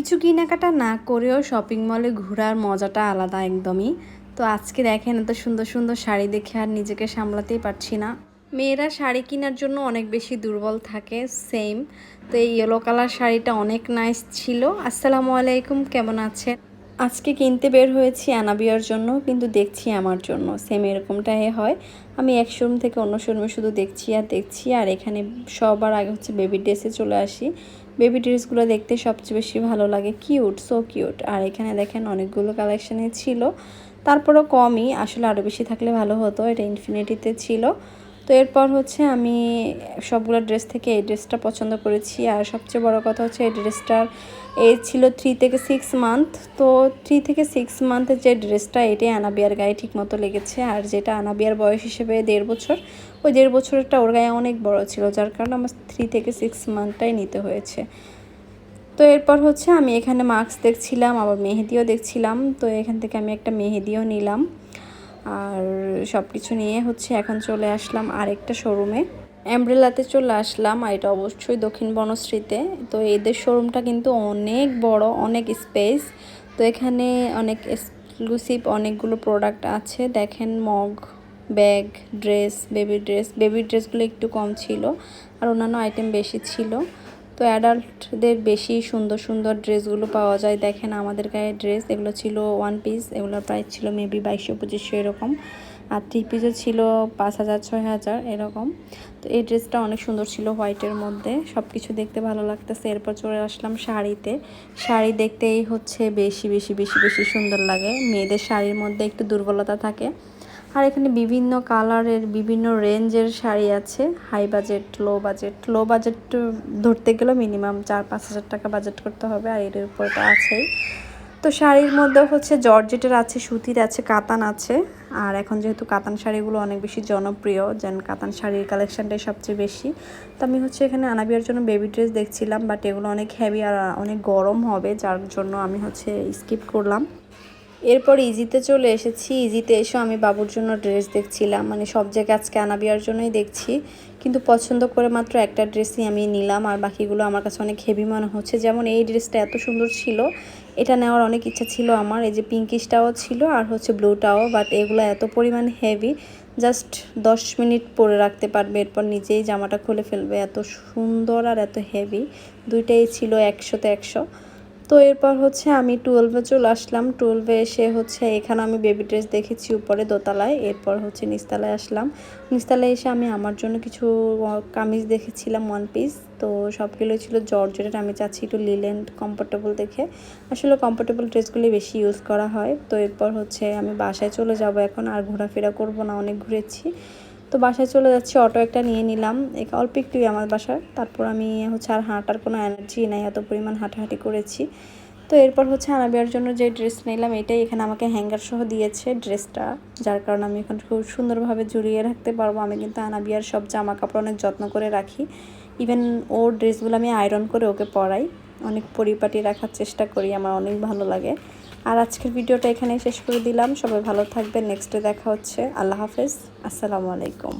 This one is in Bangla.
কিছু কেনাকাটা না করেও শপিং মলে ঘোরার মজাটা আলাদা একদমই। তো আজকে দেখেন এত সুন্দর সুন্দর শাড়ি দেখে আর নিজেকে সামলাতেই পারছি না। মেয়েরা শাড়ি কেনার জন্য অনেক বেশি দুর্বল থাকে সেম তো এই ইয়েলো কালার শাড়িটা অনেক নাইস ছিল। আসসালামু আলাইকুম, কেমন আছেন? আজকে কিনতে বের হয়েছি আনাবিয়ার জন্য, কিন্তু দেখছি আমার জন্য। সেম এরকমটাই হয়। আমি এক শোরুম থেকে অন্য শোরুমে শুধু দেখছি আর দেখছি, আর এখানে সবার আগে হচ্ছে বেবি ড্রেসে চলে আসি। বেবি ড্রেসগুলো দেখতে সবচেয়ে বেশি ভালো লাগে। কিউট সো কিউট আর এখানে দেখেন অনেকগুলো কালেকশানে ছিল। তারপরও কমই, আসলে আরও বেশি থাকলে ভালো হতো। এটা ইনফিনিটিতে ছিল। তো এরপর হচ্ছে আমি সবগুলো ড্রেস থেকে এই ড্রেসটা পছন্দ করেছি। আর সবচেয়ে বড় কথা হচ্ছে এই ড্রেসটার এজ ছিল থ্রি থেকে সিক্স মান্থ তো থ্রি থেকে সিক্স মান্থের যে ড্রেসটা এটাই আনাবিয়ার গায়ে ঠিকমতো লেগেছে। আর যেটা আনাবিয়ার বয়স হিসেবে দেড় বছর, ওই দেড় বছরটা ওর গায়ে অনেক বড় ছিল, যার কারণে আমার থ্রি থেকে সিক্স মান্থটাই নিতে হয়েছে। তো এরপর হচ্ছে আমি এখানে মাস্ক দেখছিলাম, আবার মেহেদিও দেখছিলাম। তো এখান থেকে আমি একটা মেহেদিও নিলাম। আর সব কিছু নিয়ে হচ্ছে এখন চলে আসলাম আরেকটা শোরুমে। অ্যাম্ব্রেলাতে চলে আসলাম, আর এটা অবশ্যই দক্ষিণ বনশ্রীতে। তো এদের শোরুমটা কিন্তু অনেক বড়, অনেক স্পেস। তো এখানে অনেক এক্সক্লুসিভ অনেকগুলো প্রোডাক্ট আছে। দেখেন mug, bag, dress, baby dress. Baby ড্রেসগুলো একটু কম ছিল, আর অন্যান্য আইটেম বেশি ছিল। তো অ্যাডাল্টদের বেশি সুন্দর সুন্দর ড্রেসগুলো পাওয়া যায়। দেখেন আমাদের গায়ে ড্রেস এগুলো ছিল ওয়ান পিস এগুলোর প্রাইস ছিল মেবি বাইশশো, পঁচিশশো এরকম। আর থ্রি পিসও ছিল পাঁচ হাজার, ছয় হাজার এরকম। তো এই ড্রেসটা অনেক সুন্দর ছিল হোয়াইটের মধ্যে। সব কিছু দেখতে ভালো লাগতেছে। এরপর চলে আসলাম শাড়িতে। শাড়ি দেখতেই হচ্ছে বেশি বেশি বেশি বেশি সুন্দর লাগে। মেয়েদের শাড়ির মধ্যে একটু দুর্বলতা থাকে। আর এখানে বিভিন্ন কালারের, বিভিন্ন রেঞ্জের শাড়ি আছে। High budget low budget low budget ধরতে গেলেও মিনিমাম চার পাঁচ হাজার টাকা বাজেট করতে হবে আর এর উপরটা আছেই। তো শাড়ির মধ্যে হচ্ছে জর্জেটের আছে, সুতির আছে, কাতান আছে। আর এখন যেহেতু কাতান শাড়িগুলো অনেক বেশি জনপ্রিয়, যেন কাতান শাড়ির কালেকশানটাই সবচেয়ে বেশি। তো আমি হচ্ছে এখানে আনাবিয়ার জন্য বেবি ড্রেস দেখছিলাম বাট এগুলো অনেক হেভি আর অনেক গরম হবে, যার জন্য আমি হচ্ছে স্কিপ করলাম। এরপর ইজিতে চলে এসেছি। ইজিতে এসে আমি বাবুর জন্য ড্রেস দেখছিলাম। মানে সব জায়গায় আজকে আনাবিয়ার জন্যই দেখছি। কিন্তু পছন্দ করে মাত্র একটা ড্রেসই আমি নিলাম। আর বাকিগুলো আমার কাছে অনেক হেভি মনে হচ্ছে। যেমন এই ড্রেসটা এত সুন্দর ছিল, এটা নেওয়ার অনেক ইচ্ছা ছিল আমার। এই যে পিঙ্কিশটাও ছিল আর হচ্ছে ব্লুটাও বাট এগুলো এত পরিমাণ হেভি জাস্ট দশ মিনিট পরে রাখতে পারবে। এরপর নিজেই জামাটা খুলে ফেলবে। এত সুন্দর আর এত হেভি দুইটাই ছিল একশোতে একশো। তো এরপর হচ্ছে আমি টুয়েলভে চলে আসলাম। টুয়েলভে এসে হচ্ছে এখানে আমি বেবি ড্রেস দেখেছি উপরে দোতলায়। এরপর হচ্ছে নিস্তালায় আসলাম। নিস্তালায় এসে আমি আমার জন্য কিছু কামিজ দেখেছিলাম ওয়ান পিস তো সবগুলো ছিল জর্জেটের। আমি চাচ্ছি একটু লিলেন্ড কমফোর্টেবল দেখে। আসলে কমফোর্টেবল ড্রেসগুলি বেশি ইউজ করা হয়। তো এরপর হচ্ছে আমি বাসায় চলে যাব এখন। আর ঘোরাফেরা করব না, অনেক ঘুরেছি। তো বাসায় চলে যাচ্ছি, অটো একটা নিয়ে নিলাম। অল্প একটুই আমার বাসার, তারপর আমি হচ্ছে আর হাঁটার কোনো এনার্জি নাই, এত পরিমাণ হাঁটাহাঁটি করেছি। তো এরপর হচ্ছে আনাবিয়ার জন্য যে ড্রেস নিলাম, এটাই এখানে আমাকে হ্যাঙ্গার সহ দিয়েছে ড্রেসটা যার কারণে আমি এখন খুব সুন্দরভাবে জুড়িয়ে রাখতে পারব। আমি কিন্তু আনাবিয়ার সব জামা কাপড় অনেক যত্ন করে রাখি। ইভেন ওর ড্রেসগুলো আমি আয়রন করে ওকে পরাই। অনেক পরিপাটি রাখার চেষ্টা করি, আমার অনেক ভালো লাগে। আর আজকের ভিডিওটা এখানে শেষ করে দিলাম। সবাই ভালো থাকবেন। নেক্সটে দেখা হচ্ছে। আল্লাহ হাফেজ। আসসালামু আলাইকুম।